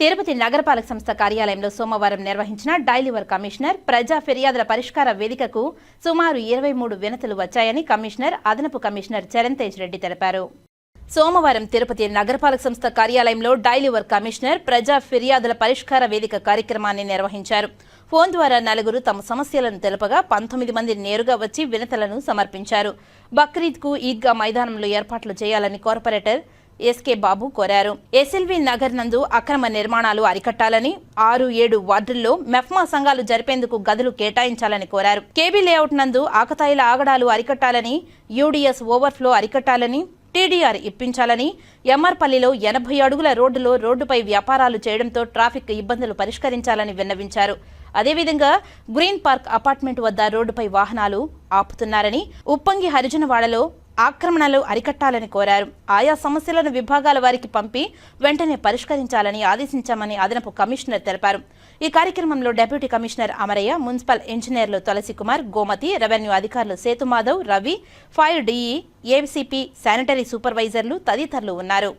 తిరుపతి నగరపాలక సంస్థ కార్యాలయంలో సోమవారం నిర్వహించిన డైలివర్ కమిషనర్ ప్రజా ఫిర్యాదుల పరిష్కార వేదికకు సుమారు ఇరవై మూడు వినతులు వచ్చాయని కమిషనర్ అదనపు కమిషనర్ చరణ్ తేజ్ రెడ్డి తెలిపారు. సోమవారం తిరుపతి నగరపాలక సంస్థ కార్యాలయంలో డైలివర్ కమిషనర్ ప్రజా ఫిర్యాదుల పరిష్కార వేదిక కార్యక్రమాన్ని నిర్వహించారు. ఫోన్ ద్వారా నలుగురు తమ సమస్యలను తెలుపగా పంతొమ్మిది మంది నేరుగా వచ్చి వినతులను సమర్పించారు. బక్రీద్కు ఈద్గా మైదానంలో ఏర్పాట్లు చేయాలని కార్పొరేటర్ ఎస్కే బాబు కోరారు. ఎస్ఎల్వి నగర్ నందు అక్రమ నిర్మాణాలు అరికట్టాలని ఆరు ఏడు వార్డుల్లో మెఫ్మా సంఘాలు జరిపేందుకు గదులు కేటాయించాలని కోరారు. కేబీ లేఅవుట్ నందు ఆకతాయిల ఆగడాలు అరికట్టాలని యూడీఎస్ ఓవర్ఫ్లో అరికట్టాలని టీడీఆర్ ఇప్పించాలని ఎమ్మార్పల్లిలో ఎనభై అడుగుల రోడ్డులో రోడ్డుపై వ్యాపారాలు చేయడంతో ట్రాఫిక్ ఇబ్బందులు పరిష్కరించాలని విన్నవించారు. అదేవిధంగా గ్రీన్ పార్క్ అపార్ట్మెంట్ వద్ద రోడ్డుపై వాహనాలు ఆపుతున్నారని ఉప్పంగి హరిజనవాడలో ఆక్రమణలు అరికట్టాలని కోరారు. ఆయా సమస్యలను విభాగాల వారికి పంపి వెంటనే పరిష్కరించాలని ఆదేశించామని అదనపు కమిషనర్ తెలిపారు. ఈ కార్యక్రమంలో డిప్యూటీ కమిషనర్ అమరయ్య మున్సిపల్ ఇంజనీర్లు తులసి కుమార్ గోమతి రెవెన్యూ అధికారులు Sethumadhav Ravi fire DE ACP sanitary సూపర్వైజర్లు తదితరులు ఉన్నారు.